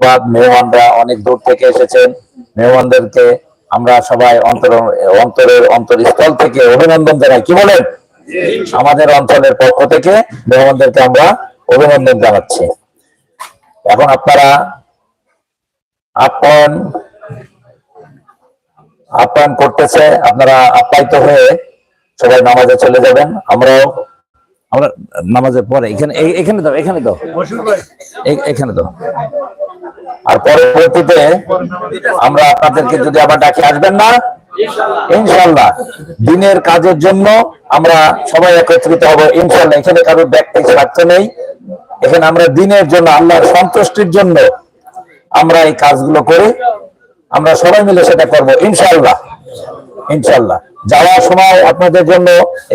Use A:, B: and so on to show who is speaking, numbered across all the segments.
A: ধন্যবাদ, মেহমানরা অনেক দূর থেকে এসেছেন। মেহমানদেরকে আমরা সবাই অন্তর, অন্তরের অন্তরস্থল থেকে অভিনন্দন জানাই। কি বলেন? আমাদের অঞ্চলের পক্ষ থেকে মেহমানদেরকে আমরা অভিনন্দন জানাচ্ছি। এখন আপনারা আপ্যায়ন আপ্যায়ন করতেছে, আপনারা আপ্যায়িত হয়ে সবাই নামাজে চলে যাবেন। আমরাও, আমরা নামাজের পরে, এখানে এখানে দাও, এখানে এ- এখানে দাও। আর পরবর্তীতে আমরা আপনাদেরকে যদি আবার ডাকে আসবেন না ইনশাল্লাহ দিনের কাজের জন্য আমরা সবাই একত্রিত হব। ইনশাল্লাহ এখানে কারোর ব্যক্তি স্বার্থ নেই। এখানে আমরা দিনের জন্য, আল্লাহর সন্তুষ্টির জন্য আমরা এই কাজগুলো করি। আমরা সবাই মিলে সেটা করব ইনশাল্লাহ ইনশাল্লাহ যাওয়ার সময় আপনাদের জন্য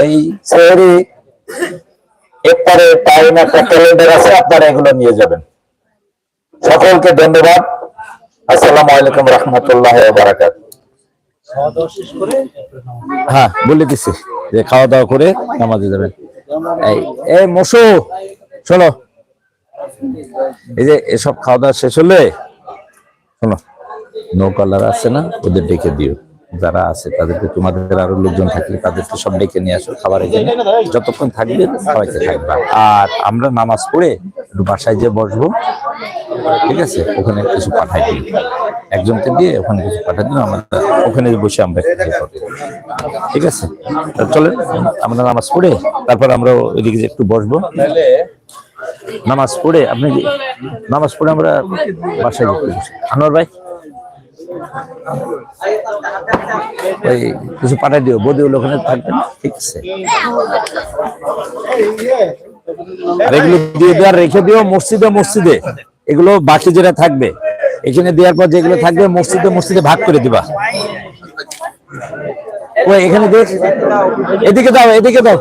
A: এই সেহরি ইফতারের টাইম একটা ক্যালেন্ডার আছে, আপনারা এগুলো নিয়ে যাবেন। সকলকে ধন্যবাদ। আসসালামু আলাইকুম রহমতুল্লাহ বারাকাত হ্যাঁ বলে দিছি যে খাওয়া দাওয়া করে নামাজে যাবেন। এই মসু, শোনো। এই যে এসব খাওয়া দাওয়া শেষ হলে, শোনো নৌকালার আছে না, ওদের ডেকে দিও। যারা আছে, তাদেরকে, তোমাদের আরও লোকজন থাকলে তাদেরকে সব ডেকে নিয়ে আসো খাবারের জন্য যতক্ষণ থাকবে, সবাইকে থাকবা। আর আমরা নামাজ পড়ে একটু বাসায় যে বসবো। ঠিক আছে, ওখানে কিছু পাঠাই দিন। একজনকে দিয়ে ওখানে কিছু পাঠাই দিন, আমরা ওখানে বসে আমরা ইয়ে। ঠিক আছে? চলেন, আমরা নামাজ পড়ে তারপর আমরা ওইদিকে একটু বসবো। নামাজ পড়ে, আপনি নামাজ পড়ে আমরা বাসায় আনোয়ার ভাই? ওই কিছু পাঠাই দিও বদি ওগুলো ওখানে থাকবেন, ঠিক আছে? আর এগুলো দিয়ে দেওয়ার রেখে দিও, মসজিদে মসজিদে। এগুলো বাকি যেটা থাকবে, এখানে দেওয়ার পর যেগুলো থাকবে মসজিদে মসজিদে ভাগ করে দিবা। এখানে দেখ, এদিকে দাও এদিকে দাও।